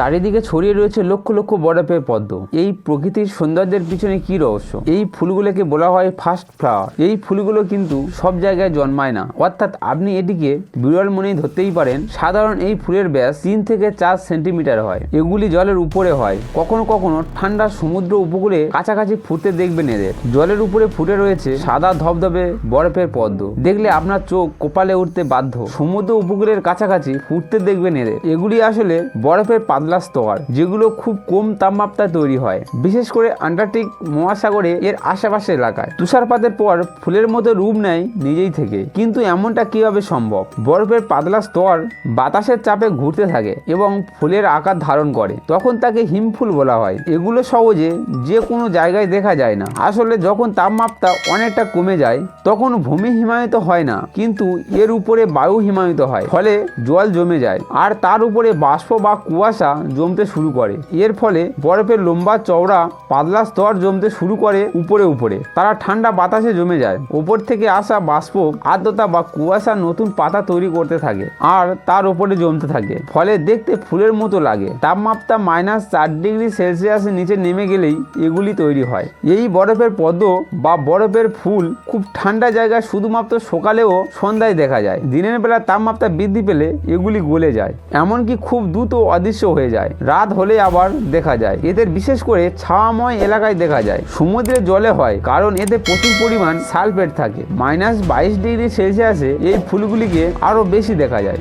চারিদিকে ছড়িয়ে রয়েছে লক্ষ লক্ষ বরফের পদ্ম। এই প্রকৃতির সৌন্দর্যের পিছনে কি রহস্য? এই ফুলগুলোকে বলা হয় ফার্স্ট ফ্লাওয়ার এই ফুলগুলো কিন্তু সব জায়গায় জন্মায় না। অর্থাৎ আপনি এটিকে বিরল মনেই ধরতেই পারেন, সাধারণ এই ফুলের ব্যাস তিন থেকে চার সেন্টিমিটার হয়। এগুলি জলের উপরে হয়। কখনো কখনো ঠান্ডা সমুদ্র উপকূলে কাছাকাছি ফুটতে দেখবেন এদের। জলের উপরে ফুটে রয়েছে সাদা ধবধবে বরফের পদ্ম। দেখলে আপনার চোখ কপালে উঠতে বাধ্য। সমুদ্র উপকূলের কাছাকাছি ফুটতে দেখবেন এদের। এগুলি আসলে বরফের পাতলা স্তর, যেগুলো খুব কম তাপমাত্রায় তৈরি হয়। বিশেষ করে আন্টার্কটিক মহাসাগরে এর আশেপাশে এলাকায়। তুষারপাতের পর ফুলের মতো রূপ নেয় নিজেই থেকে। কিন্তু এমনটা কীভাবে সম্ভব? বরফের পাতলা স্তর বাতাসের চাপে ঘুরতে থাকে এবং ফুলের আকার ধারণ করে। তখন তাকে হিমফুল বলা হয়। এগুলো সহজে যে কোনো জায়গায় দেখা যায় না। আসলে যখন তাপমাত্রা অনেকটা কমে যায়, তখন ভূমি হিমায়িত হয় না। কিন্তু এর উপরে বায়ু হিমায়িত হয়। ফলে জল জমে যায়। আর তার উপরে বাষ্প বা কুয়াশা জমতে শুরু করে। এর ফলে বরফের লম্বা চওড়া পাতলা স্তর জমতে শুরু করে উপরে উপরে। তারা ঠান্ডা বাতাসে জমে যায়। ওপর থেকে আসা বাষ্প, আর্দ্রতা বা কুয়াশা নতুন পাতা তৈরি করতে থাকে আর তার উপরে জমতে থাকে। ফলে দেখতে ফুলের মতো লাগে। তাপমাত্রা মাইনাস চার ডিগ্রি সেলসিয়াসের নিচে নেমে গেলেই এগুলি তৈরি হয়। এই বরফের পদ্ম বা বরফের ফুল খুব ঠান্ডা জায়গায় শুধুমাত্র সকালেও সন্ধ্যায় দেখা যায়। দিনের বেলা তাপমাত্রা বৃদ্ধি পেলে এগুলি গলে যায়। এমনকি খুব দ্রুত অদৃশ্য হয়ে যায়। রাত হলে আবার দেখা যায়। এদের বিশেষ করে ছাওয়াময় এলাকায় দেখা যায়। সমুদ্রের জলে হয়, কারণ এতে প্রচুর পরিমাণ সালফেট থাকে। মাইনাস বাইশ ডিগ্রি সেলসিয়াসে এই ফুলগুলিকে আরও বেশি দেখা যায়।